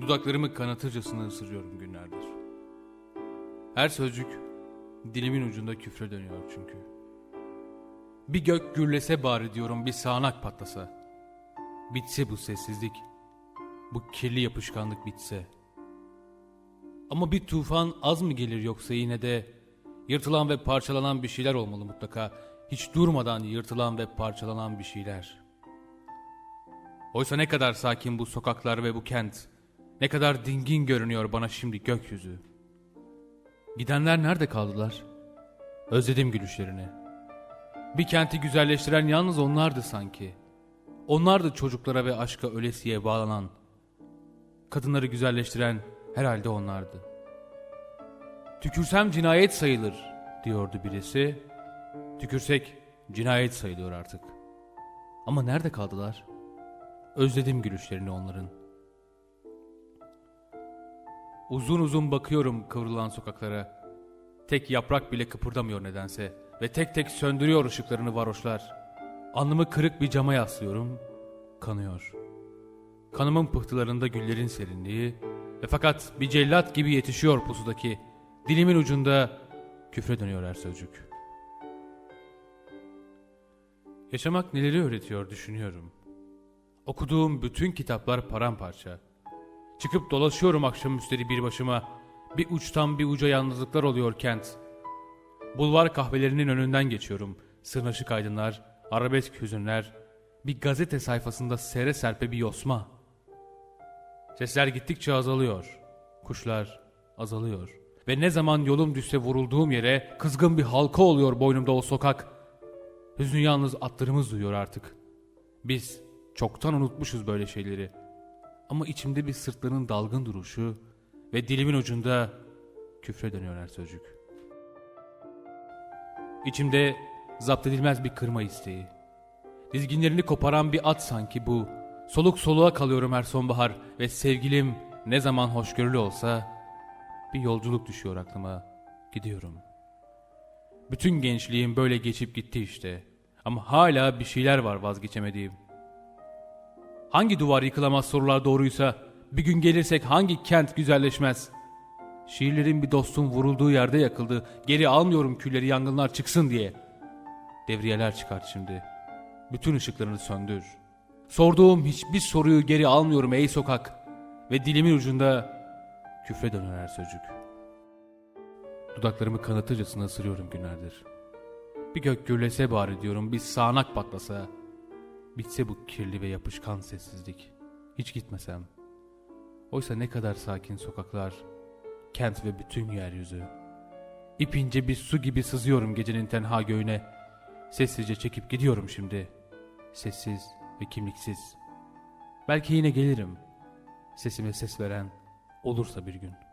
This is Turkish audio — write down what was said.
Dudaklarımı kanatırcasına ısırıyorum günlerdir. Her sözcük dilimin ucunda küfre dönüyor çünkü. Bir gök gürlese bari diyorum bir sağanak patlasa. Bitse bu sessizlik. Bu kirli yapışkanlık bitse. Ama bir tufan az mı gelir yoksa yine de yırtılan ve parçalanan bir şeyler olmalı mutlaka. Hiç durmadan yırtılan ve parçalanan bir şeyler. Oysa ne kadar sakin bu sokaklar ve bu kent. Ne kadar dingin görünüyor bana şimdi gökyüzü. Gidenler nerede kaldılar? Özledim gülüşlerini. Bir kenti güzelleştiren yalnız onlardı sanki. Onlardı çocuklara ve aşka ölesiye bağlanan. Kadınları güzelleştiren herhalde onlardı. Tükürsem cinayet sayılır diyordu birisi. Tükürsek cinayet sayılıyor artık. Ama nerede kaldılar? Özledim gülüşlerini onların. Uzun uzun bakıyorum kıvrılan sokaklara. Tek yaprak bile kıpırdamıyor nedense ve tek tek söndürüyor ışıklarını varoşlar. Alnımı kırık bir cama yaslıyorum, kanıyor. Kanımın pıhtılarında güllerin serinliği ve fakat bir cellat gibi yetişiyor pusudaki. Dilimin ucunda küfre dönüyor her sözcük. Yaşamak neleri öğretiyor düşünüyorum. Okuduğum bütün kitaplar paramparça. Çıkıp dolaşıyorum akşamüstleri bir başıma. Bir uçtan bir uca yalnızlıklar oluyor kent. Bulvar kahvelerinin önünden geçiyorum. Sırnaşık aydınlar, arabesk hüzünler. Bir gazete sayfasında sere serpe bir yosma. Sesler gittikçe azalıyor. Kuşlar azalıyor. Ve ne zaman yolum düşse vurulduğum yere kızgın bir halka oluyor boynumda o sokak. Hüzün yalnız atlarımız duyuyor artık. Biz çoktan unutmuşuz böyle şeyleri. Ama içimde bir sırtların dalgın duruşu ve dilimin ucunda küfre dönüyor her sözcük. İçimde zapt edilmez bir kırma isteği. Dizginlerini koparan bir at sanki bu. Soluk soluğa kalıyorum her sonbahar ve sevgilim ne zaman hoşgörülü olsa bir yolculuk düşüyor aklıma. Gidiyorum. Bütün gençliğim böyle geçip gitti işte. Ama hala bir şeyler var vazgeçemediğim. Hangi duvar yıkılamaz sorular doğruysa bir gün gelirsek hangi kent güzelleşmez? Şiirlerin bir dostum vurulduğu yerde yakıldı. Geri almıyorum külleri yangınlar çıksın diye. Devriyeler çıkart şimdi. Bütün ışıklarını söndür. Sorduğum hiçbir soruyu geri almıyorum ey sokak. Ve dilimin ucunda küfre döner her sözcük. Dudaklarımı kanatırcasına ısırıyorum günlerdir. Bir gök gürlese bari diyorum, bir sağanak patlasa. Bitse bu kirli ve yapışkan sessizlik. Hiç gitmesem. Oysa ne kadar sakin sokaklar, kent ve bütün yeryüzü. İpince bir su gibi sızıyorum gecenin tenha göğüne. Sessizce çekip gidiyorum şimdi. Sessiz ve kimliksiz. Belki yine gelirim. Sesime ses veren olursa bir gün.''